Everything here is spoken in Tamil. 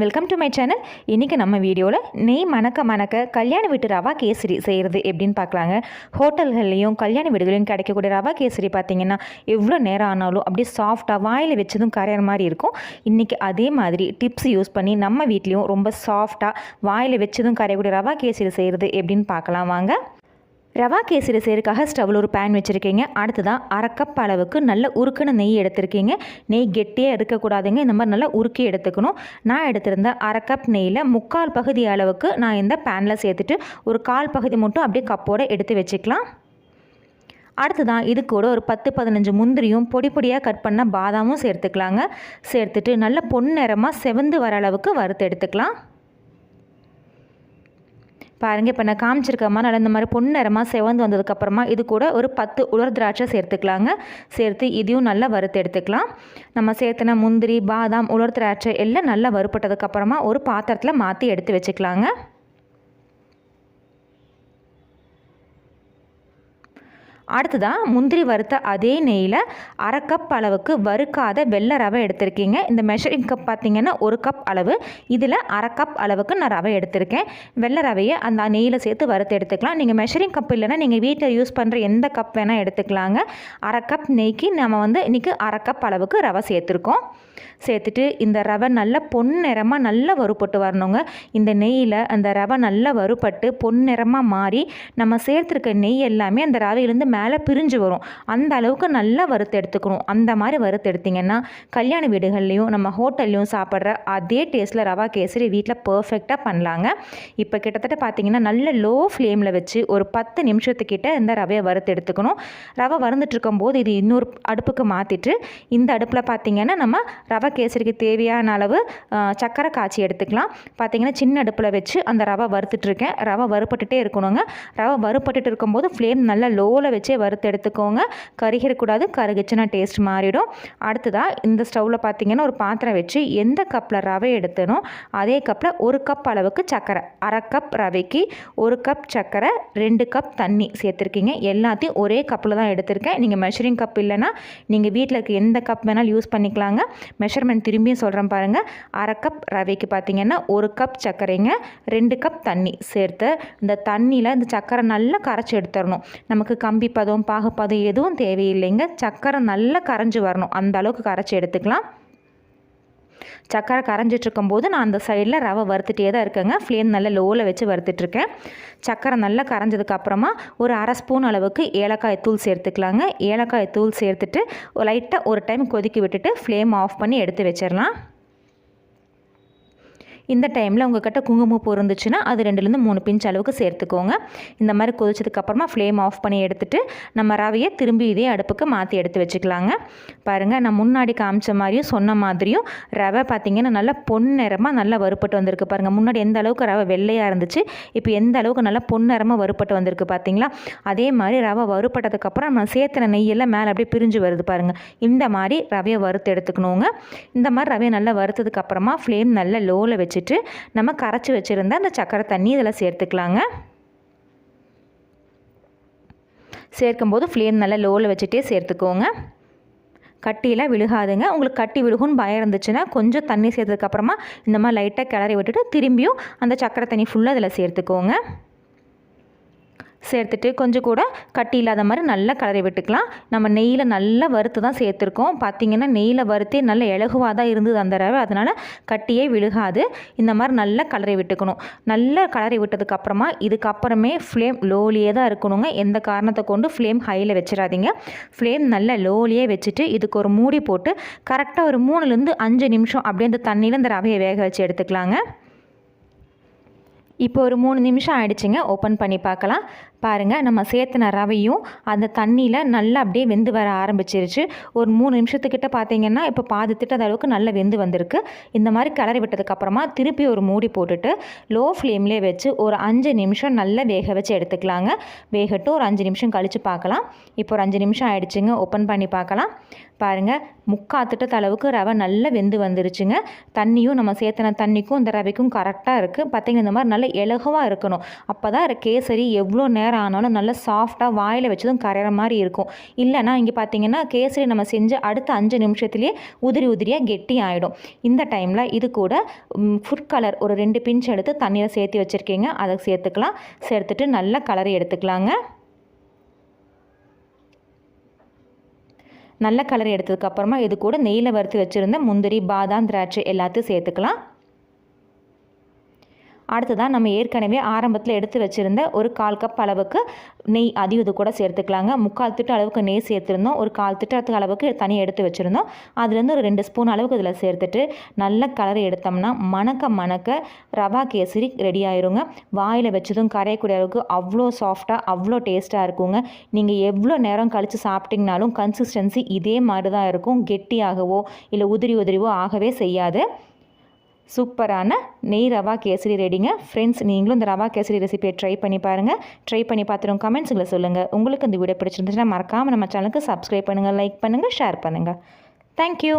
வெல்கம் டு மை சேனல் இன்றைக்கி நம்ம வீடியோவில் நெய் மணக்க மணக்க கல்யாண வீட்டு ரவா கேசரி செய்கிறது எப்படின்னு பார்க்கலாங்க. ஹோட்டல்கள்லேயும் கல்யாண வீடுகளையும் கிடைக்கக்கூடிய ரவா கேசரி பார்த்திங்கன்னா எவ்வளோ நேரம் ஆனாலும் அப்படியே சாஃப்டாக வாயில் வச்சதும் கரையிற மாதிரி இருக்கும். இன்றைக்கி அதே மாதிரி டிப்ஸ் யூஸ் பண்ணி நம்ம வீட்லேயும் ரொம்ப சாஃப்டாக வாயில் வச்சதும் கரையக்கூடிய ரவா கேசரி செய்கிறது எப்படின்னு பார்க்கலாம். வாங்க. ரவா கேசரி செய்கிறதுக்காக ஸ்டவ்வில் ஒரு பேன் வச்சுருக்கீங்க. அடுத்ததான் அரை கப் அளவுக்கு நல்ல உருக்குன நெய் எடுத்திருக்கீங்க. நெய் கெட்டியாக இருக்கக்கூடாதுங்க. இந்த மாதிரி நல்லா உருக்கி எடுத்துக்கணும். நான் எடுத்திருந்த அரை கப் நெய்யில் முக்கால் பகுதி அளவுக்கு நான் இந்த பேனில் சேர்த்துட்டு ஒரு கால் பகுதி மட்டும் அப்படியே கப்போடு எடுத்து வச்சுக்கலாம். அடுத்ததான் இது கூட ஒரு பத்து பதினஞ்சு முந்திரியும் பொடி பொடியாக கட் பண்ண பாதாமும் சேர்த்துக்கலாங்க. சேர்த்துட்டு நல்ல பொன்னிறமாக செவந்து வர அளவுக்கு வறுத்து எடுத்துக்கலாம். பாருங்கள் இப்போ நான் காமிச்சிருக்க மாதிரி நல்லா இந்த மாதிரி பொன்னிறமாக செவந்து வந்ததுக்கப்புறமா இது கூட ஒரு பத்து உலர் திராட்சை சேர்த்துக்கலாங்க. சேர்த்து இதையும் நல்லா வறுத்து எடுத்துக்கலாம். நம்ம சேர்த்துன முந்திரி பாதாம் உலர் திராட்சை எல்லாம் நல்லா வறுப்பட்டதுக்கப்புறமா ஒரு பாத்திரத்தில் மாற்றி எடுத்து வச்சுக்கலாங்க. அடுத்ததாக முந்திரி வறுத்த அதே நெய்யில் அரை கப் அளவுக்கு வறுக்காத வெள்ளை ரவை எடுத்திருக்கீங்க. இந்த மெஷரிங் கப் பார்த்திங்கன்னா ஒரு கப் அளவு. இதில் அரை கப் அளவுக்கு நான் ரவை எடுத்திருக்கேன். வெள்ளை ரவையை அந்த நெய்யில் சேர்த்து வறுத்து எடுத்துக்கலாம். நீங்கள் மெஷரிங் கப் இல்லைன்னா நீங்கள் வீட்டில் யூஸ் பண்ணுற எந்த கப் வேணால் எடுத்துக்கலாங்க. அரை கப் நெய்க்கு நம்ம வந்து இன்றைக்கி அரை கப் அளவுக்கு ரவை சேர்த்துருக்கோம். சேர்த்துட்டு இந்த ரவை நல்லா பொன்னிறமாக நல்லா வறுபட்டு வரணுங்க. இந்த நெய்யில் அந்த ரவை நல்லா வறுபட்டு பொன்னிறமாக மாறி நம்ம சேர்த்துருக்க நெய் எல்லாமே அந்த ரவையிலேருந்து மேலே பிரிஞ்சு வரும். அந்த அளவுக்கு நல்லா வறுத்து எடுத்துக்கணும். அந்த மாதிரி வறுத்து எடுத்திங்கன்னா கல்யாண வீடுகள்லேயும் நம்ம ஹோட்டல்லையும் சாப்பிட்ற அதே டேஸ்ட்டில் ரவா கேசரி வீட்டில் பர்ஃபெக்டாக பண்ணலாங்க. இப்போ கிட்டத்தட்ட பார்த்தீங்கன்னா நல்ல லோ ஃப்ளேமில் வச்சு ஒரு பத்து நிமிஷத்துக்கிட்ட இந்த ரவையை வறுத்து எடுத்துக்கணும். ரவை வறுந்துட்டு இருக்கும்போது இது இன்னொரு அடுப்புக்கு மாற்றிட்டு இந்த அடுப்பில் பார்த்திங்கன்னா நம்ம ரவை கேசரிக்கு தேவையான அளவு சக்கரை காய்ச்சி எடுத்துக்கலாம். பார்த்திங்கன்னா சின்ன அடுப்பில் வச்சு அந்த ரவை வறுத்துட்ருக்கேன் ரவை வறுப்பட்டுட்டே இருக்கணுங்க. ரவை வறுப்பட்டுட்டு இருக்கும்போது ஃப்ளேம் நல்லா லோவில் வச்சு வறுத்து எடுத்துக்கோங்க. கருகிடக்கூடாது. கருகிச்சுன்னா டேஸ்ட் மாறிடும். அடுத்ததாக இந்த ஸ்டவ்வில் பார்த்தீங்கன்னா ஒரு பாத்திரம் வச்சு எந்த கப்பில் ரவை எடுத்தனோ அதே கப்பில் ஒரு கப் அளவுக்கு சக்கரை. அரை கப் ரவைக்கு ஒரு கப் சக்கரை ரெண்டு கப் தண்ணி சேர்த்துருக்கீங்க. எல்லாத்தையும் ஒரே கப்பில் தான் எடுத்திருக்கேன். நீங்கள் மெஷரிங் கப் இல்லைன்னா நீங்கள் வீட்டில் இருக்க எந்த கப் வேணாலும் யூஸ் பண்ணிக்கலாங்க. மெஷர்மெண்ட் திரும்பியும் சொல்கிறேன் பாருங்கள் அரை கப் ரவைக்கு பார்த்தீங்கன்னா ஒரு கப் சர்க்கரைங்க ரெண்டு கப் தண்ணி சேர்த்து இந்த தண்ணியில் இந்த சர்க்கரை நல்லா கரைச்சி எடுத்துடணும். நமக்கு கம்பி பதம் பாகுப்பதம் எதுவும் தேவையில்லைங்க. சக்கரை நல்லா கரைஞ்சி வரணும். அந்த அளவுக்கு கரைச்சி எடுத்துக்கலாம். சக்கரை கரைஞ்சிட்ருக்கும்போது நான் அந்த சைடில் ரவை வறுத்துட்டே தான் இருக்கேங்க. ஃப்ளேம் நல்லா லோவில் வச்சு வறுத்துட்ருக்கேன். சக்கரை நல்லா கரைஞ்சதுக்கப்புறமா ஒரு அரை ஸ்பூன் அளவுக்கு ஏலக்காய் தூள் சேர்த்துக்கலாங்க. ஏலக்காய் தூள் சேர்த்துட்டு லைட்டாக ஒரு டைம் கொதிக்க விட்டுட்டு ஃப்ளேம் ஆஃப் பண்ணி எடுத்து வச்சிடலாம் இந்த டைமில் உங்கள்கிட்ட குங்குமப்பூ இருந்துச்சுன்னா அது ரெண்டுலேருந்து மூணு பிஞ்ச் அளவுக்கு சேர்த்துக்கோங்க. இந்த மாதிரி கொதிச்சதுக்கப்புறமா ஃப்ளேம் ஆஃப் பண்ணி எடுத்துகிட்டு நம்ம ரவையை திரும்பி இதே அடுப்புக்கு மாற்றி எடுத்து வச்சுக்கலாங்க. பாருங்கள் நான் முன்னாடி காமிச்ச மாதிரியும் சொன்ன மாதிரியும் ரவை பார்த்திங்கன்னா நல்லா பொன்னிறமாக நல்லா வறுப்பட்டு வந்திருக்கு. பாருங்கள் முன்னாடி எந்த அளவுக்கு ரவை வெள்ளையாக இருந்துச்சு இப்போ எந்த அளவுக்கு நல்லா பொன்னிறமாக வறுப்பட்டு வந்திருக்கு பார்த்தீங்களா அதே மாதிரி ரவை வறுப்பட்டதுக்கப்புறம் நம்ம சேர்த்துன நெய்யெல்லாம் மேலே அப்படியே பிரிஞ்சு வருது பாருங்கள் இந்த மாதிரி ரவையை வறுத்து எடுத்துக்கணுங்க. இந்த மாதிரி ரவையை நல்லா வறுத்ததுக்கப்புறமா ஃப்ளேம் நல்லா லோவில் வச்சு வச்சுட்டு நம்ம கரைச்சி வச்சுருந்த அந்த சக்கரை தண்ணி இதில் சேர்த்துக்கலாங்க. சேர்க்கும்போது ஃப்ளேம் நல்லா லோவில் வச்சுட்டே சேர்த்துக்கோங்க. கட்டியெல்லாம் விழுகாதுங்க. உங்களுக்கு கட்டி விழுகும்னு பயம் இருந்துச்சுன்னா கொஞ்சம் தண்ணி சேர்த்ததுக்கப்புறமா இந்த மாதிரி லைட்டாக கிளறி விட்டுட்டு திரும்பியும் அந்த சக்கரை தண்ணி ஃபுல்லாக இதில் சேர்த்துக்கோங்க. சேர்த்துட்டு கொஞ்சம் கூட கட்டி இல்லாத மாதிரி நல்லா கலரி விட்டுக்கலாம். நம்ம நெய்யில் நல்லா வறுத்து தான் சேர்த்துருக்கோம். பார்த்திங்கன்னா நெய்யில் வறுத்தே நல்ல இலகுவாக தான் இருந்தது அந்த ரவை. அதனால் கட்டியே விழுகாது. இந்த மாதிரி நல்லா கலரை விட்டுக்கணும். நல்லா கலரை விட்டதுக்கப்புறமா இதுக்கப்புறமே ஃப்ளேம் லோலியே தான் இருக்கணுங்க. எந்த காரணத்தை கொண்டு? ஃப்ளேம் ஹையில் வச்சிடாதீங்க. ஃப்ளேம் நல்லா லோலியே வச்சுட்டு இதுக்கு ஒரு மூடி போட்டு கரெக்டாக ஒரு மூணுலேருந்து அஞ்சு நிமிஷம் அப்படியே அந்த தண்ணியில் இந்த ரவையை வேக வச்சு எடுத்துக்கலாங்க. இப்போ ஒரு மூணு நிமிஷம் ஆயிடுச்சுங்க. ஓப்பன் பண்ணி பார்க்கலாம். பாருங்கள் நம்ம சேர்த்துன ரவையும் அந்த தண்ணியில் நல்லா அப்படியே வெந்து வர ஆரம்பிச்சிருச்சு. ஒரு மூணு நிமிஷத்துக்கிட்ட பார்த்தீங்கன்னா இப்போ பாதி திட்டத அளவுக்கு நல்லா வெந்து வந்திருக்கு. இந்த மாதிரி கிளறி விட்டதுக்கப்புறமா திருப்பி ஒரு மூடி போட்டுட்டு லோ ஃப்ளேம்லேயே வச்சு ஒரு அஞ்சு நிமிஷம் நல்லா வேக வச்சு எடுத்துக்கலாங்க. வேகட்டும் ஒரு அஞ்சு நிமிஷம் கழித்து பார்க்கலாம். இப்போ ஒரு அஞ்சு நிமிஷம் ஆயிடுச்சுங்க. ஓப்பன் பண்ணி பார்க்கலாம். பாருங்கள் முக்கால் திட்டத்த அளவுக்கு ரவை நல்லா வெந்து வந்துருச்சுங்க. தண்ணியும் நம்ம சேர்த்துன தண்ணிக்கும் இந்த ரவைக்கும் கரெக்டாக இருக்குது பார்த்திங்கன்னா இந்த மாதிரி நல்ல இலகுவாக இருக்கணும். அப்போ தான் கேசரி எவ்வளோ நேரம் ஆனாலும் நல்லா சாஃப்டாக வாயில் வச்சதும் கரையிற மாதிரி இருக்கும். இல்லைனா இங்கே பார்த்தீங்கன்னா கேசரி நம்ம செஞ்சு அடுத்த அஞ்சு நிமிஷத்துலேயே உதிரி உதிரியாக கெட்டி ஆகிடும் இந்த டைமில் இது கூட ஃபுட் கலர் ஒரு ரெண்டு பிஞ்ச் எடுத்து தண்ணியில் சேர்த்து வச்சுருக்கீங்க. அதை சேர்த்துக்கலாம். சேர்த்துட்டு நல்லா கலரை எடுத்துக்கலாங்க. நல்ல கலர் எடுத்ததுக்கப்புறமா இது கூட நெய்யில் வறுத்து வச்சுருந்த முந்திரி பாதாம் திராட்சை எல்லாத்தையும் சேர்த்துக்கலாம். அடுத்ததாக நம்ம ஏற்கனவே ஆரம்பத்தில் எடுத்து வச்சுருந்த ஒரு கால் கப் அளவுக்கு நெய் அதையும் இது கூட சேர்த்துக்கலாங்க. முக்கால் திட்டம் அளவுக்கு நெய் சேர்த்துருந்தோம். ஒரு கால் திட்டத்துக்கு அளவுக்கு தனியாக எடுத்து வச்சுருந்தோம். அதுலேருந்து ஒரு ரெண்டு ஸ்பூன் அளவுக்கு இதில் சேர்த்துட்டு நல்ல கலர் எடுத்தோம்னா மணக்க மணக்க ரவா கேசரி ரெடி ஆயிருங்க. வாயில் வச்சதும் கரையக்கூடிய அளவுக்கு அவ்வளோ சாஃப்டாக அவ்வளோ டேஸ்ட்டாக இருக்குங்க. நீங்கள் எவ்வளோ நேரம் கழித்து சாப்பிட்டிங்கனாலும் கன்சிஸ்டன்சி இதே மாதிரி தான் இருக்கும். கெட்டியாகவோ இல்லை உதிரி உதிரிவோ ஆகவே செய்யாது. சூப்பரான நெய் ரவா கேசரி ரெடிங்க. ஃப்ரெண்ட்ஸ் நீங்களும் இந்த ரவா கேசரி ரெசிபியை ட்ரை பண்ணி பாருங்கள் ட்ரை பண்ணி பார்த்துருங்க கமெண்ட்ஸுங்களை சொல்லுங்கள் உங்களுக்கு இந்த வீடியோ பிடிச்சிருந்துச்சுன்னா மறக்காமல் நம்ம சேனலுக்கு சப்ஸ்கிரைப் பண்ணுங்கள் லைக் பண்ணுங்கள் ஷேர் பண்ணுங்கள் தேங்க்யூ